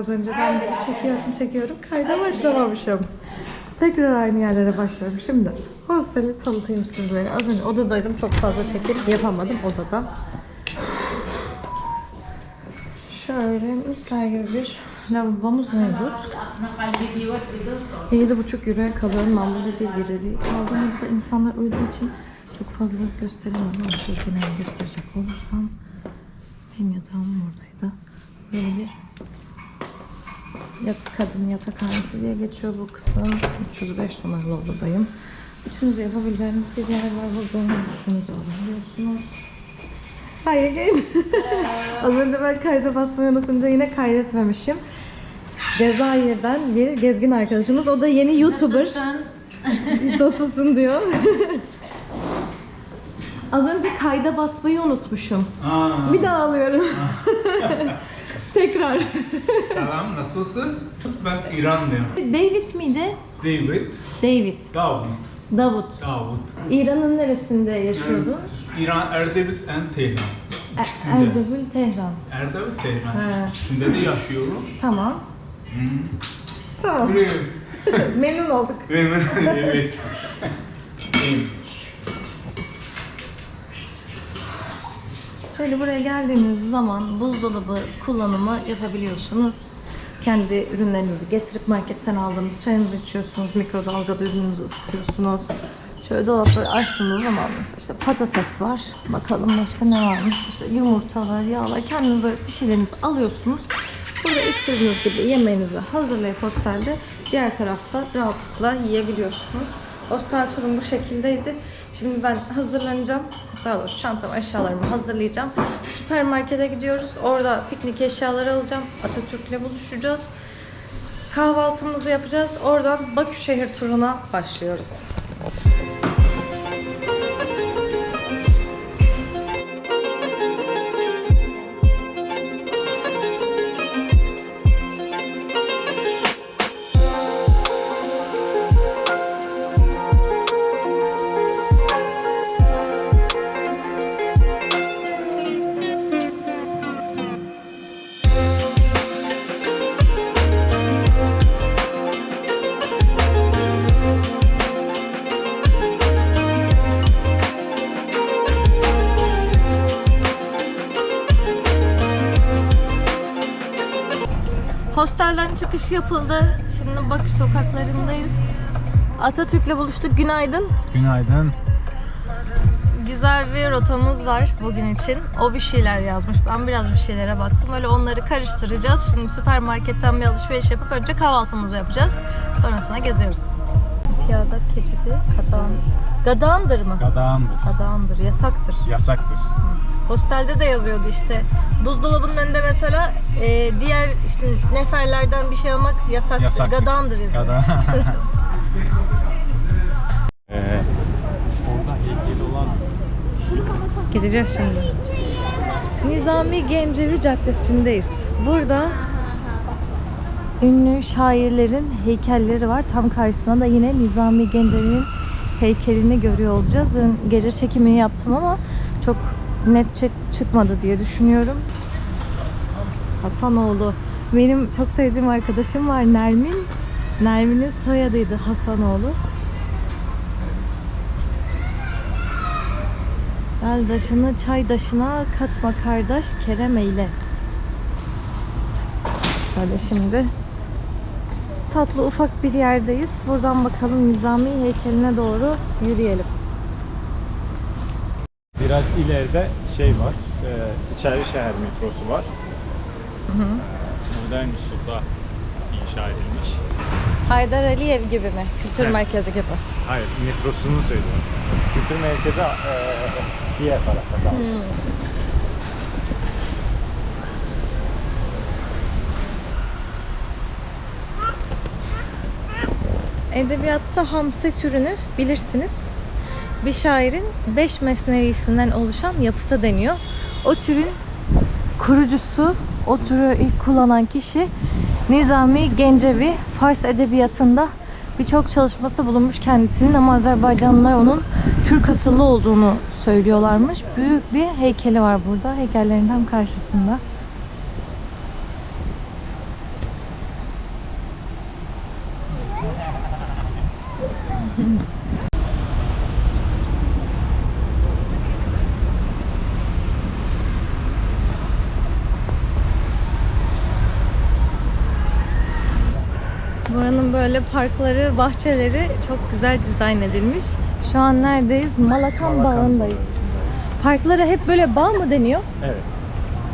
Az önceden beri çekiyorum çekiyorum kayda başlamamışım. Tekrar aynı yerlere başlıyorum. Şimdi hosteli tanıtayım sizlere. Az önce odadaydım çok fazla çekim yapamadım odada. Şöyle misler gibi bir lavabomuz mevcut. 7,5 euroya kalıyorum. Ben burada bir geceliği kaldım. Burada insanlar uyuduğu için çok fazla gösteremedim. Ama şöyle kenara gösterecek olursam benim yatağım buradaydı. Böyle bir kadın yatakhanesi diye geçiyor bu kısım. 305 numaralı odadayım. Bütünüzü yapabileceğiniz bir yer var. Burada düşünüzü alabiliyorsunuz. Hayır gelin. Az önce ben kayda basmayı unutunca yine kaydetmemişim. Cezayir'den bir gezgin arkadaşımız. O da yeni YouTuber. Nasılsın diyor. Az önce kayda basmayı unutmuşum. Aa, Bir daha alıyorum. Tekrar. selam, nasılsınız? Ben İranlıyım. David miydi? David, David. Davut, Davut. Davut. İran'ın neresinde yaşıyordu? İran, Erdebil and Tehran. Er- İkisinde. Erdebil, Tehran. Erdebil, Tehran. Ha. İkisinde de yaşıyorum. Tamam. Tamam. Evet. Memnun olduk. evet. evet. Böyle buraya geldiğiniz zaman buzdolabı kullanımı yapabiliyorsunuz. Kendi ürünlerinizi getirip marketten aldığınız çayınızı içiyorsunuz, mikrodalgada ürününüzü ısıtıyorsunuz. Şöyle dolapları açtığınız zaman mesela işte patates var. Bakalım başka ne varmış? İşte yumurta var, yağ var. Kendiniz böyle bir şeylerinizi alıyorsunuz. Burada istediğiniz gibi yemeğinizi hazırlayıp hostelde diğer tarafta rahatlıkla yiyebiliyorsunuz. Hostel turum bu şekildeydi. Şimdi ben hazırlanacağım. Daha doğrusu çantamı, eşyalarımı hazırlayacağım. Süpermarkete gidiyoruz. Orada piknik eşyaları alacağım. Atatürk'le buluşacağız. Kahvaltımızı yapacağız. Oradan Bakü şehir turuna başlıyoruz. Hostelden çıkış yapıldı. Şimdi Bakü sokaklarındayız. Atatürk'le buluştuk. Günaydın. Günaydın. Güzel bir rotamız var bugün için. O bir şeyler yazmış. Ben biraz bir şeylere baktım. Öyle onları karıştıracağız. Şimdi süpermarketten bir alışveriş yapıp önce kahvaltımızı yapacağız. Sonrasında geziyoruz. Piyada keçidi Kadan. Gadandır mı? Gadağındır. Gadandır. Yasaktır. Yasaktır. Hostelde de yazıyordu işte. Buzdolabının önünde mesela e, diğer işte neferlerden bir şey almak yasaktır. Yasaktır. Gadandır yazıyor. Gada. ee, orada heykeli olan Gideceğiz şimdi. Nizami Gencevi Caddesi'ndeyiz. Burada ünlü şairlerin heykelleri var. Tam karşısına da yine Nizami Gencevi'nin heykelini görüyor olacağız. Dün gece çekimini yaptım ama çok net çık- çıkmadı diye düşünüyorum. Hasanoğlu. Benim çok sevdiğim arkadaşım var Nermin. Nermin'in soyadıydı Hasanoğlu. Dal daşını çay daşına katma kardeş kerem eyle. Böyle şimdi tatlı ufak bir yerdeyiz. Buradan bakalım Nizami heykeline doğru yürüyelim. Biraz ileride şey var, e, İçerişehir metrosu var. Modern usulda inşa edilmiş. Haydar Aliyev gibi mi? Kültür Evet. merkezi gibi. Hayır, metrosunu söylüyorum. Kültür merkezi e, diğer tarafta kaldı. Edebiyatta hamse türünü bilirsiniz. Bir şairin beş mesnevisinden oluşan yapıta deniyor. O türün kurucusu, o türü ilk kullanan kişi Nizami Gencevi. Fars edebiyatında birçok çalışması bulunmuş kendisinin ama Azerbaycanlılar onun Türk asıllı olduğunu söylüyorlarmış. Büyük bir heykeli var burada. Heykellerin tam karşısında. Böyle parkları, bahçeleri çok güzel dizayn edilmiş. Şu an neredeyiz? Malakan, Malakan Bağı'ndayız. Parklara hep böyle bağ mı deniyor? Evet.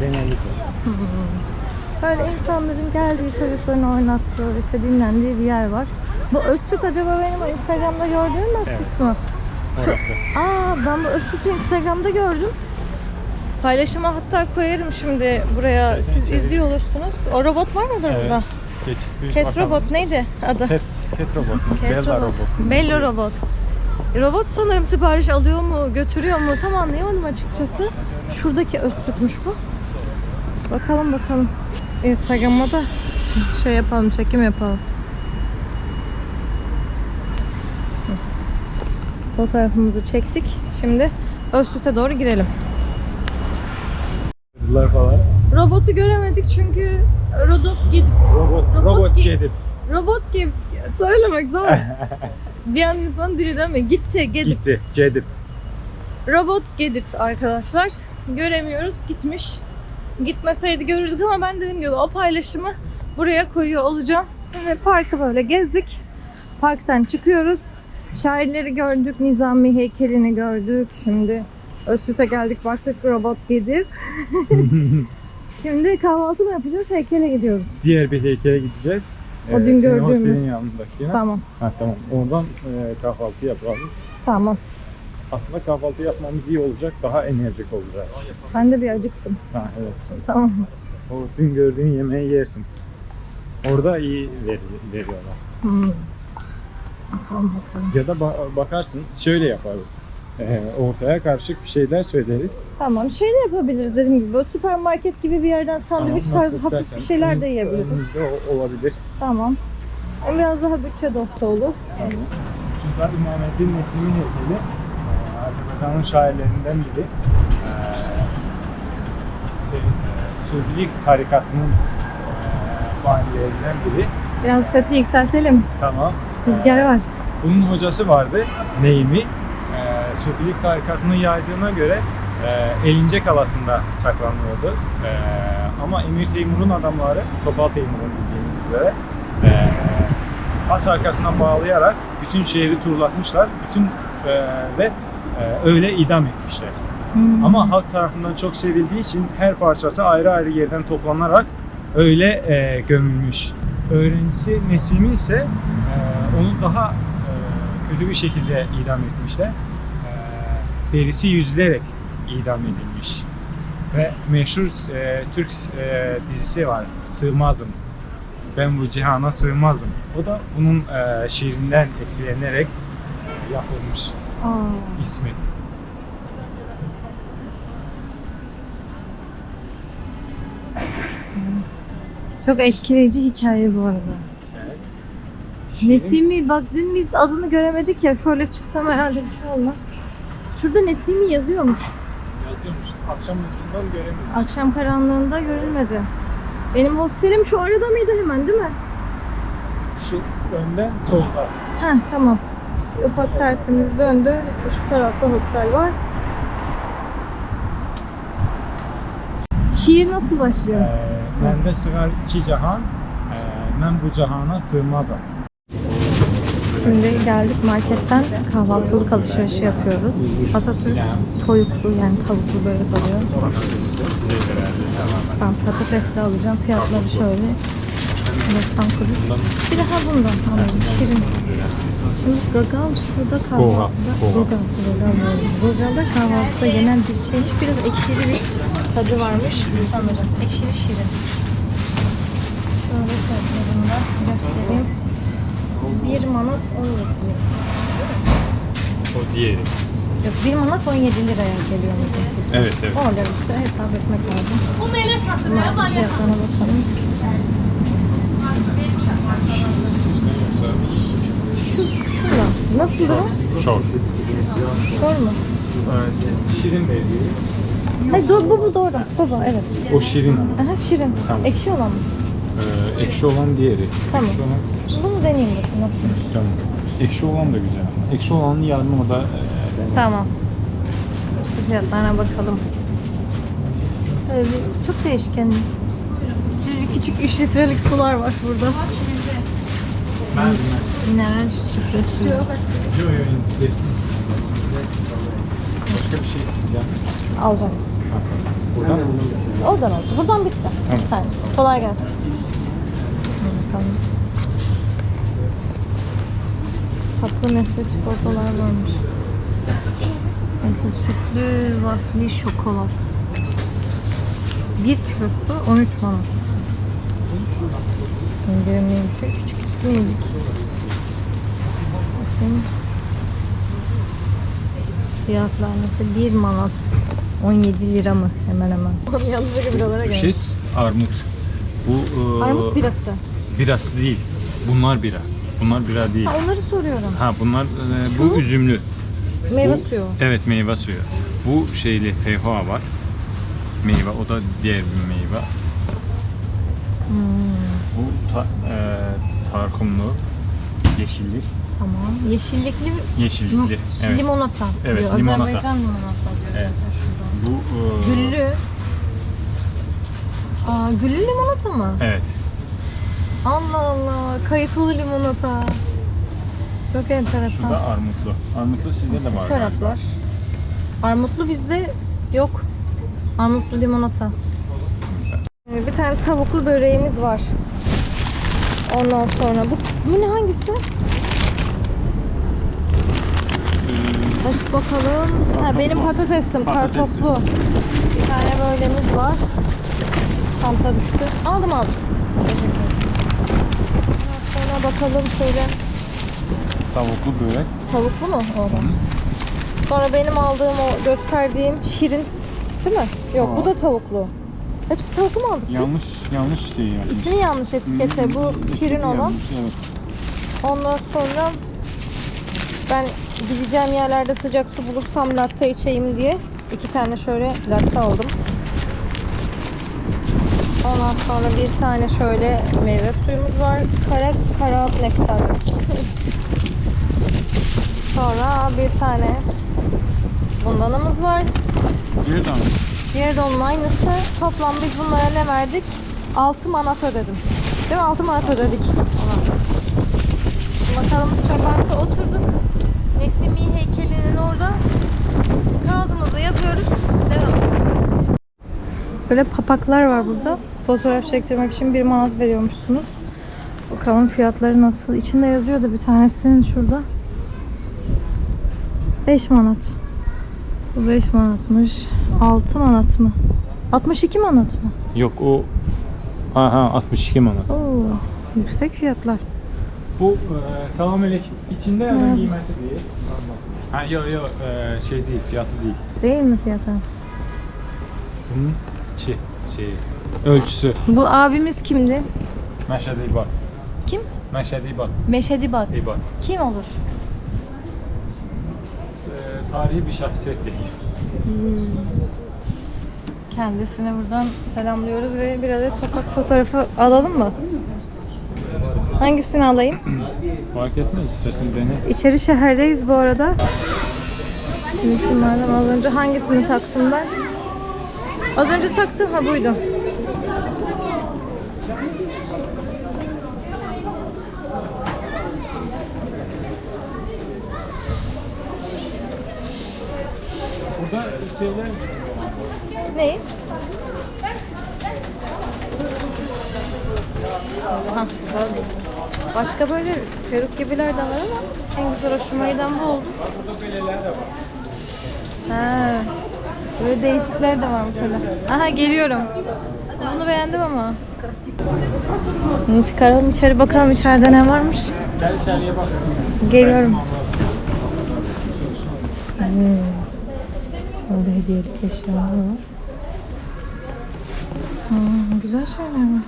Genellikle. Böyle insanların geldiği, çocuklarını oynattığı, işte dinlendiği bir yer var. Bu Özsüt acaba benim Instagram'da gördüğüm Özsüt Evet. mü? Aa ben bu Özsüt'ü Instagram'da gördüm. Paylaşıma hatta koyarım şimdi buraya. Şeyden Siz içeri. izliyor olursunuz. O robot var mıdır Evet. burada? Geç, Cat bakalım. robot neydi adı? Cat, cat robot. Cat Bella robot. Bello robot. Robot sanırım sipariş alıyor mu, götürüyor mu tam anlayamadım açıkçası. Şuradaki Öztürk'müş bu. Bakalım bakalım. Instagram'a da şey yapalım, çekim yapalım. Fotoğrafımızı çektik. Şimdi Öztürk'e doğru girelim. Robotu göremedik çünkü robot gidip Robot, Robot robot, gedip. robot gibi söylemek zor. bir an insan dili mi? Gitti, gidip. Gitti. Gedip. Robot Gedip arkadaşlar. Göremiyoruz. Gitmiş. Gitmeseydi görürdük ama ben dediğim gibi o paylaşımı buraya koyuyor olacağım. Şimdi parkı böyle gezdik. Parktan çıkıyoruz. Şairleri gördük. Nizami heykelini gördük. Şimdi Özsüt'e geldik. Baktık robot Gedip. Şimdi kahvaltı mı yapacağız? Heykele gidiyoruz. Diğer bir heykele gideceğiz. O dün senin gördüğümüz. hostelin yanındaki. Tamam. Ha, tamam. Oradan e, kahvaltı yaparız. Tamam. Aslında kahvaltı yapmamız iyi olacak. Daha enerjik olacağız. Ben de bir acıktım. Ha, evet. Tamam. O dün gördüğün yemeği yersin. Orada iyi veri, veriyorlar. Hmm. Bakalım bakalım. Ya da ba- bakarsın şöyle yaparız. Ee, ortaya karışık bir şeyler söyleriz. Tamam şey de yapabiliriz dediğim gibi. Böyle süpermarket gibi bir yerden sandviç Tamam, tarzı hafif istersen. bir şeyler de yiyebiliriz. Önümüzde o- olabilir. Tamam. Ama Biraz daha bütçe dostu olur. Şurada İmamettin Nesimi heykeli. Ee, Azerbaycan'ın şairlerinden biri. Ee, şey, e, Sufilik tarikatının e, banilerinden biri. Biraz sesi yükseltelim. Tamam. Rüzgar var. Bunun hocası vardı, Neymi. Sufilik tarikatını yaydığına göre e, Elince Kalası'nda saklanıyordu. Ee, ama Emir Teymur'un adamları, Topal Teymur'un bildiğiniz üzere e, at arkasına bağlayarak bütün şehri turlatmışlar. Bütün e, ve e, öyle idam etmişler. Hmm. Ama halk tarafından çok sevildiği için her parçası ayrı ayrı yerden toplanarak öyle e, gömülmüş. Öğrencisi Nesimi ise e, onu daha e, kötü bir şekilde idam etmişler. Derisi yüzülerek idam edilmiş. Ve meşhur e, Türk e, dizisi var, Sığmazım. Ben bu cihana sığmazım. O da bunun e, şiirinden etkilenerek yapılmış Aa. ismi. Çok etkileyici hikaye bu arada. Şiirin- Nesimi bak dün biz adını göremedik ya şöyle çıksam herhalde bir şey olmaz. Şurada Nesimi yazıyormuş. Yazıyormuş. Akşam bundan göremiyorum. Akşam karanlığında görülmedi. Benim hostelim şu arada mıydı hemen değil mi? Şu önden solda. Heh tamam. Ufak tersimiz döndü. Şu tarafta hostel var. Şiir nasıl başlıyor? Ee, Məndə sığar iki cahan, ee, mən bu cahana sığmazam. Şimdi geldik marketten kahvaltılık alışverişi yapıyoruz. Atatürk toyuklu yani tavuklu böyle alıyor. Ben patatesli alacağım. Fiyatları şöyle. 90 kuruş. Bir daha bundan alalım. Şirin. Şimdi gagal şurada kahvaltıda. Gagal. Gagal. Gagal'da kahvaltıda yenen bir şeymiş. Biraz ekşili bir tadı varmış sanırım. Ekşili şirin. Şöyle fiyatlarını da göstereyim. 1 manat 17 lira. O diğeri. Yok 1 manat 17 liraya geliyor. Evet, evet. Oradan işte hesap etmek lazım. Bunların fiyatlarına bakalım. Şu, şurada. Nasıl o? Şor. Şor mu? Şirin dediği. Hayır do, bu bu doğru. Bu bu evet. O şirin ama. Aha şirin. Tamam. Ekşi olan mı? Ekşi olan diğeri. Tamam. Ekşi olan, Bunu deneyeyim bakayım nasıl. tamam. Ekşi olan da güzel ama. Ekşi olanın yarını o da e. Tamam. Şu fiyatlarına bakalım. Öyle çok değişken. Küçük, küçük 3 litrelik sular var burada. Ben. Mineral süfre suyu. Yok yok desin. Başka bir şey isteyeceğim. Alacağım. Buradan Oradan alacağım. Buradan bitti. Tamam. Bir tane. Kolay gelsin. Tamam. Tatlı Nestle çikolatalar varmış. Nestle sütlü vafli şokolat. Bir kilosu 13 manat. İndirimliymiş. Küçük küçük minicik. Bakayım. Fiyatlar nasıl? 1 manat. 17 lira mı? Hemen hemen. Yanlışlıkla biralara geldi. Şiş, armut. Bu e, Armut birası. Birası değil. Bunlar bira. Bunlar bira değil. Ha, onları soruyorum. Ha bunlar e, Şu? bu üzümlü. Meyve Bu- suyu. Evet meyve suyu. Bu şeyli feyhoa var. Meyve o da diğer bir meyve. Bu ta, e, tarkumlu yeşillik. tamam. Yeşillikli Yeşillikli. Evet. limonata. Evet, diyor. limonata. Azerbaycan limonata diyor. Evet. zaten şurada. Bu e, Güllü. Aa, güllü limonata mı? Evet. Allah Allah. Kayısılı limonata. Çok enteresan. da armutlu. Armutlu sizde de var. Şaraplar. galiba. Armutlu bizde yok. Armutlu limonata. Ee, Bir tane tavuklu böreğimiz var. Ondan sonra bu, bu ne hangisi? Ee, Aç bakalım. Ha benim patateslim, Patatesli. kartoplu. Bir tane böylemiz var. Çanta düştü. Aldım aldım. Teşekkür ederim. Sonra bakalım şöyle. tavuklu börek. Tavuklu mu o? Sonra benim aldığım o gösterdiğim şirin değil mi? Yok bu da tavuklu. Hepsi tavuklu mu aldık? Yanlış yanlış şey yapmış. İsmi yanlış etikete. Bu şirin olan. Yanlış, evet. Ondan sonra ben gideceğim yerlerde sıcak su bulursam latte içeyim diye iki tane şöyle latte aldım. Ondan sonra bir tane şöyle meyve suyumuz var. Kara karahat nektar. sonra bir tane bundanımız var. Tane. Diğeri de onun aynısı. Toplam biz bunlara ne verdik? 6 manat ödedim. Değil mi? 6 manat ödedik. Ona. Bakalım Çabank'ta oturduk. Nesimi heykelinin orada kağıdımızı yapıyoruz. Devam Böyle papaklar var burada. Fotoğraf çektirmek için bir manat veriyormuşsunuz. Bakalım fiyatları nasıl. İçinde yazıyordu bir tanesinin şurada. 5 manat. Bu 5 manatmış. 6 manat mı? 62 manat mı? Yok o Aha 62 manat. Oo, yüksek fiyatlar. Bu e, selamünaleyküm. İçinde herhangi kıymeti değil. Ha yok yok e, şey değil fiyatı değil. Değil mi fiyatı? Bunun içi şey ölçüsü. Bu abimiz kimdi? Meşhedi İbat. Kim? Meşhedi İbat. Meşedibat. İbat. Kim olur? E, tarihi bir şahsiyet değil. Kendisine buradan selamlıyoruz ve bir adet papak fotoğrafı alalım mı? Hangisini alayım? Fark etmez istersen dene. İçeri şehirdeyiz bu arada. Şimdi şunlardan az önce hangisini taktım ben? Az önce taktım ha buydu. Burada şeyler Neyi? Ha, güzel. Başka böyle peruk gibiler de var ama en güzel hoşuma giden bu oldu. burada böyleler de var. Ha, böyle değişikler de varmış öyle. Aha geliyorum. Bunu beğendim ama. Çıkaralım içeri bakalım içeride ne varmış. Gel içeriye bak. Geliyorum. Hmm. Böyle hediyelik eşyalar var. Hmm, güzel şeyler var.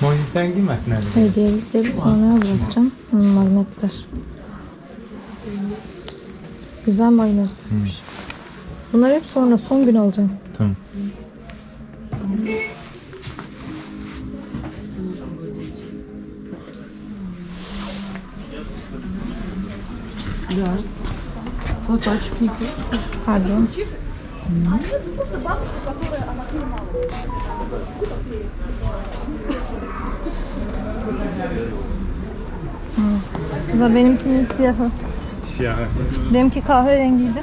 Monitten kıymet nerede? Hediyelikleri sonra bırakacağım. Hmm, magnetler. Güzel magnetlermiş. Bunları hep sonra son gün alacağım. Tamam. Платочек не Пардон. А это просто бабушка, которая она понимала. Bu da benimkinin siyahı. Siyahı. Benimki kahverengiydi.